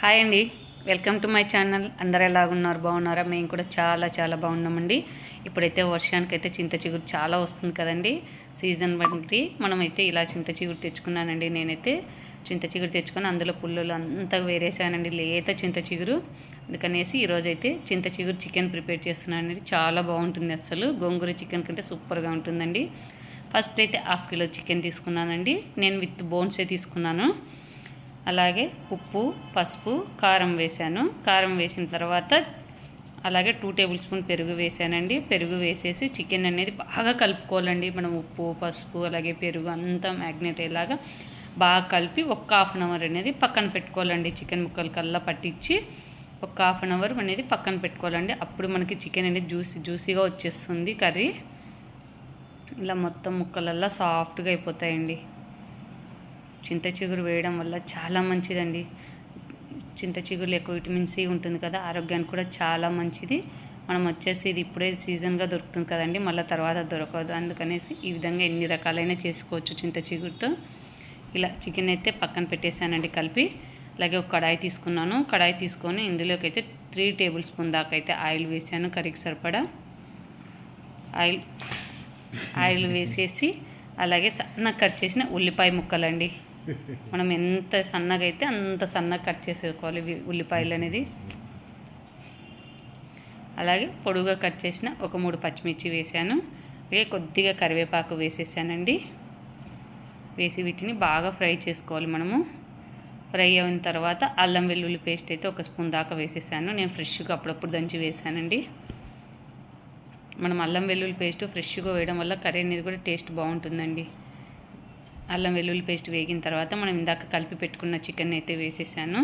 Hi అండి. Welcome to my channel. అందరు ఎలాగున్నారు? బాగున్నారా? మేము కూడా చాలా చాలా బాగున్నామండి. ఇప్పుడైతే వర్షానికి అయితే చింత చిగురు చాలా వస్తుంది కదండి. సీజన్ బట్టి మనమైతే ఇలా చింత చిగురు తెచ్చుకున్నానండి నేనైతే. చింత చిగురు తెచ్చుకొని అందులో పుల్లలు అంతా వేరేసానండి. లేత చింత చిగురు. అందుకనేసి ఈరోజైతే చింత చిగురు చికెన్ ప్రిపేర్ చేస్తున్నానండి. చాలా బాగుంటుంది అసలు గోంగూర చికెన్ కంటే సూపర్గా ఉంటుందండి. ఫస్ట్ అయితే హాఫ్ కిలో చికెన్ తీసుకున్నానండి. నేను విత్ బోన్సే తీసుకున్నాను. అలాగే ఉప్పు పసుపు కారం వేసాను కారం వేసిన తర్వాత అలాగే టూ టేబుల్ స్పూన్ పెరుగు వేసానండి పెరుగు వేసేసి చికెన్ అనేది బాగా కలుపుకోవాలండి. మనం ఉప్పు పసుపు అలాగే పెరుగు అంతా మ్యాగ్నెట్ అయ్యేలాగా బాగా కలిపి ఒక హాఫ్ అన్ అవర్ అనేది పక్కన పెట్టుకోవాలండి. చికెన్ ముక్కలు కల్లా పట్టించి ఒక హాఫ్ అన్ అవర్ అనేది పక్కన పెట్టుకోవాలండి. అప్పుడు మనకి చికెన్ అనేది జ్యూసీ జ్యూసీగా వచ్చేస్తుంది కర్రీ. ఇలా మొత్తం ముక్కలల్లా సాఫ్ట్గా అయిపోతాయండి. చింత చిగురు వేయడం వల్ల చాలా మంచిదండి. చింత చిగురులో ఎక్కువ విటమిన్ సి ఉంటుంది కదా ఆరోగ్యానికి కూడా చాలా మంచిది. మనం వచ్చేసి ఇది ఇప్పుడే సీజన్గా దొరుకుతుంది కదండి మళ్ళీ తర్వాత దొరకదు. అందుకనేసి ఈ విధంగా ఎన్ని రకాలైన చేసుకోవచ్చు చింత చిగురుతో. ఇలా చికెన్ అయితే పక్కన పెట్టేశానండి కలిపి. అలాగే ఒక కడాయి తీసుకున్నాను. కడాయి తీసుకొని ఇందులోకి అయితే త్రీ టేబుల్ స్పూన్ దాకా అయితే ఆయిల్ వేసాను కర్రీకి సరిపడా. ఆయిల్ ఆయిల్ వేసేసి అలాగే సన్న కట్ చేసిన ఉల్లిపాయ ముక్కలండి. మనం ఎంత సన్నగా అయితే అంత సన్నగా కట్ చేసుకోవాలి ఉల్లిపాయలు అనేది. అలాగే పొడుగా కట్ చేసిన ఒక మూడు పచ్చిమిర్చి వేసాను అలాగే కొద్దిగా కరివేపాకు వేసేసానండి. వేసి వీటిని బాగా ఫ్రై చేసుకోవాలి మనము. ఫ్రై అయిన తర్వాత అల్లం వెల్లుల్లి పేస్ట్ అయితే ఒక స్పూన్ దాకా వేసేసాను. నేను ఫ్రెష్గా అప్పుడప్పుడు దంచి వేసానండి. మనం అల్లం వెల్లుల్లి పేస్ట్ ఫ్రెష్గా వేయడం వల్ల కర్రీ అనేది కూడా టేస్ట్ బాగుంటుందండి. అల్లం వెల్లుల్లి పేస్ట్ వేగిన తర్వాత మనం ఇందాక కలిపి పెట్టుకున్న చికెన్ అయితే వేసేసాను.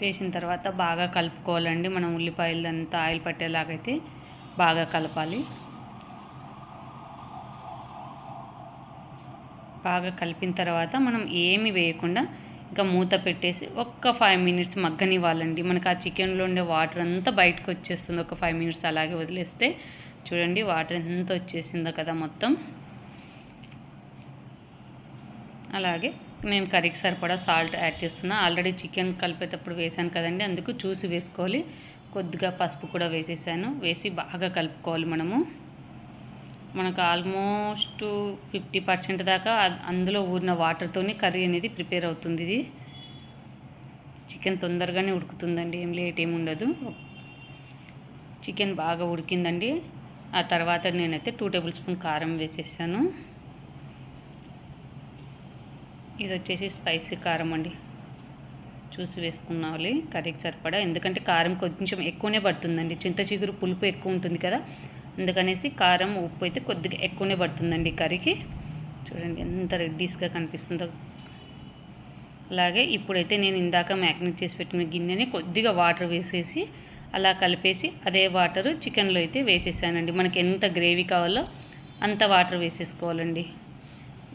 వేసిన తర్వాత బాగా కలుపుకోవాలండి. మనం ఉల్లిపాయలంతా ఆయిల్ పట్టేలాగైతే బాగా కలపాలి. బాగా కలిపిన తర్వాత మనం ఏమి వేయకుండా ఇంకా మూత పెట్టేసి ఒక్క ఫైవ్ మినిట్స్ మగ్గనివ్వాలండి. మనకు ఆ చికెన్లో ఉండే వాటర్ అంతా బయటకు వచ్చేస్తుంది. ఒక ఫైవ్ మినిట్స్ అలాగే వదిలేస్తే చూడండి వాటర్ ఎంత వచ్చేసిందో కదా మొత్తం. అలాగే నేను కర్రీకి సరిపడా సాల్ట్ యాడ్ చేస్తున్నా. ఆల్రెడీ చికెన్ కలిపేటప్పుడు వేసాను కదండి అందుకు చూసి వేసుకోవాలి. కొద్దిగా పసుపు కూడా వేసేసాను. వేసి బాగా కలుపుకోవాలి మనము. మనకు ఆల్మోస్ట్ ఫిఫ్టీ పర్సెంట్ దాకా అందులో ఊరిన వాటర్తోనే కర్రీ అనేది ప్రిపేర్ అవుతుంది ఇది. చికెన్ తొందరగానే ఉడుకుతుందండి ఏం లేట్ ఏమి ఉండదు. చికెన్ బాగా ఉడికిందండి. ఆ తర్వాత నేనైతే టూ టేబుల్ స్పూన్ కారం వేసేసాను. ఇది వచ్చేసి స్పైసీ కారం అండి. చూసి వేసుకున్నావాలి కర్రీకి సరిపడా. ఎందుకంటే కారం కొంచెం ఎక్కువనే పడుతుందండి. చింత చిగురు పులుపు ఎక్కువ ఉంటుంది కదా. అందుకనేసి కారం ఉప్పు అయితే కొద్దిగా ఎక్కువనే పడుతుందండి కర్రీకి. చూడండి ఎంత రెడ్డీస్గా కనిపిస్తుందో. అలాగే ఇప్పుడైతే నేను ఇందాక మ్యాగ్నెట్ చేసి పెట్టిన గిన్నెని కొద్దిగా వాటర్ వేసేసి అలా కలిపేసి అదే వాటర్ చికెన్లో అయితే వేసేసానండి. మనకి ఎంత గ్రేవీ కావాలో అంత వాటర్ వేసేసుకోవాలండి.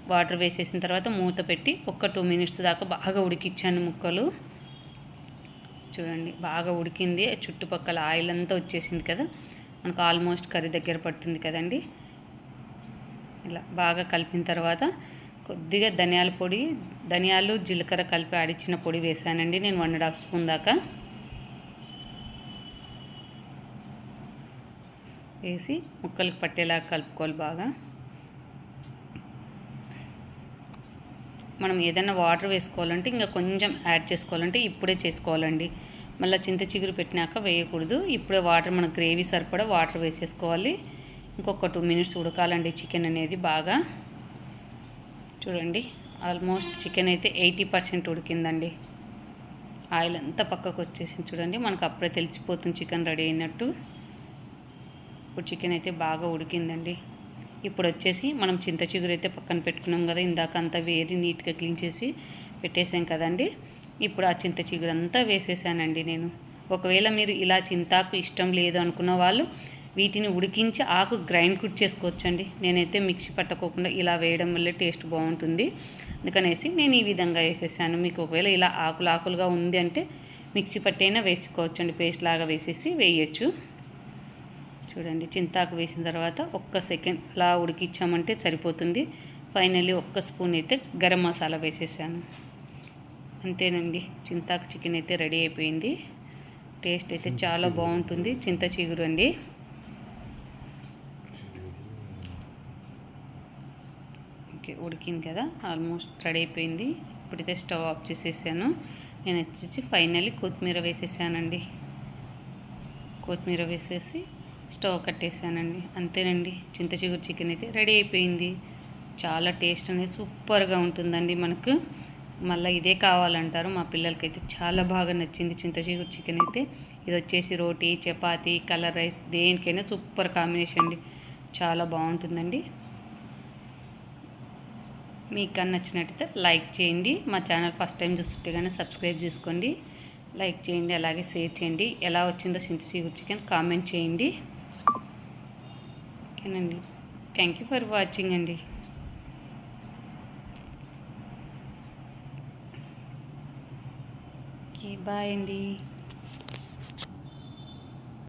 వాటర్ వేసేసిన తర్వాత మూత పెట్టి ఒక టూ మినిట్స్ దాకా బాగా ఉడికిచ్చాను ముక్కలు. చూడండి బాగా ఉడికింది. చుట్టుపక్కల ఆయిల్ అంతా వచ్చేసింది కదా. మనకు ఆల్మోస్ట్ కర్రీ దగ్గర పడుతుంది కదండి. ఇలా బాగా కలిపిన తర్వాత కొద్దిగా ధనియాల పొడి ధనియాలు జీలకర్ర కలిపి ఆడిచ్చిన పొడి వేసానండి. నేను వన్ అండ్ హాఫ్ స్పూన్ దాకా వేసి ముక్కలకు పట్టేలా కలుపుకోవాలి బాగా. మనం ఏదైనా వాటర్ వేసుకోవాలంటే ఇంకా కొంచెం యాడ్ చేసుకోవాలంటే ఇప్పుడే చేసుకోవాలండి. మళ్ళీ చింత చిగురు పెట్టినాక వేయకూడదు. ఇప్పుడే వాటర్ మన గ్రేవీ సరిపడా వాటర్ వేసేసుకోవాలి. ఇంకొక టూ మినిట్స్ ఉడకాలండి చికెన్ అనేది బాగా. చూడండి ఆల్మోస్ట్ చికెన్ అయితే ఎయిటీ పర్సెంట్ ఉడికిందండి. ఆయిల్ అంతా పక్కకు వచ్చేసింది చూడండి మనకు అప్పుడే తెలిసిపోతుంది చికెన్ రెడీ అయినట్టు. ఇప్పుడు చికెన్ అయితే బాగా ఉడికిందండి. ఇప్పుడు వచ్చేసి మనం చింత చిగురు అయితే పక్కన పెట్టుకున్నాం కదా ఇందాక అంతా వేరి నీట్గా క్లీన్ చేసి పెట్టేసాం కదండి. ఇప్పుడు ఆ చింత చిగురు అంతా వేసేసానండి నేను. ఒకవేళ మీరు ఇలా చింతాకు ఇష్టం లేదు అనుకున్న వాళ్ళు వీటిని ఉడికించి ఆకు గ్రైండ్ కుట్ చేసుకోవచ్చండి. నేనైతే మిక్సీ పట్టకోకుండా ఇలా వేయడం వల్ల టేస్ట్ బాగుంటుంది. అందుకనేసి నేను ఈ విధంగా వేసేసాను. మీకు ఒకవేళ ఇలా ఆకులు ఆకులుగా ఉంది అంటే మిక్సీ పట్టైనా వేసుకోవచ్చండి. పేస్ట్ లాగా వేసేసి వేయచ్చు. చూడండి. చింతాకు వేసిన తర్వాత ఒక్క సెకండ్ అలా ఉడికిచ్చామంటే సరిపోతుంది. ఫైనల్లీ ఒక్క స్పూన్ అయితే గరం మసాలా వేసేసాను. అంతేనండి. చింతాకు చికెన్ అయితే రెడీ అయిపోయింది. టేస్ట్ అయితే చాలా బాగుంటుంది. చింత చిగురు అండి. ఓకే ఉడికింది కదా. ఆల్మోస్ట్ రెడీ అయిపోయింది. ఇప్పుడైతే స్టవ్ ఆఫ్ చేసేసాను. నేను వచ్చేసి ఫైనల్లీ కొత్తిమీర వేసేసానండి. కొత్తిమీర వేసేసి స్టవ్ కట్టేసానండి అంతేనండి. చింత చిగురు చికెన్ అయితే రెడీ అయిపోయింది. చాలా టేస్ట్ అనేది సూపర్గా ఉంటుందండి మనకు. మళ్ళీ ఇదే కావాలంటారు. మా పిల్లలకైతే చాలా బాగా నచ్చింది చింత చిగురు చికెన్ అయితే. ఇది వచ్చేసి రోటీ చపాతి కలర్ రైస్ దేనికైనా సూపర్ కాంబినేషన్ అండి. చాలా బాగుంటుందండి. మీకు నచ్చినట్టయితే లైక్ చేయండి. మా ఛానల్ ఫస్ట్ టైం చూస్తుంటే కానీ సబ్స్క్రైబ్ చేసుకోండి. లైక్ చేయండి అలాగే షేర్ చేయండి. ఎలా వచ్చిందో చింతచిగురు చికెన్ కామెంట్ చేయండి. ఓకేనండి. థ్యాంక్ యూ ఫర్ వాచింగ్ అండి. ఓకే బాయ్ అండి.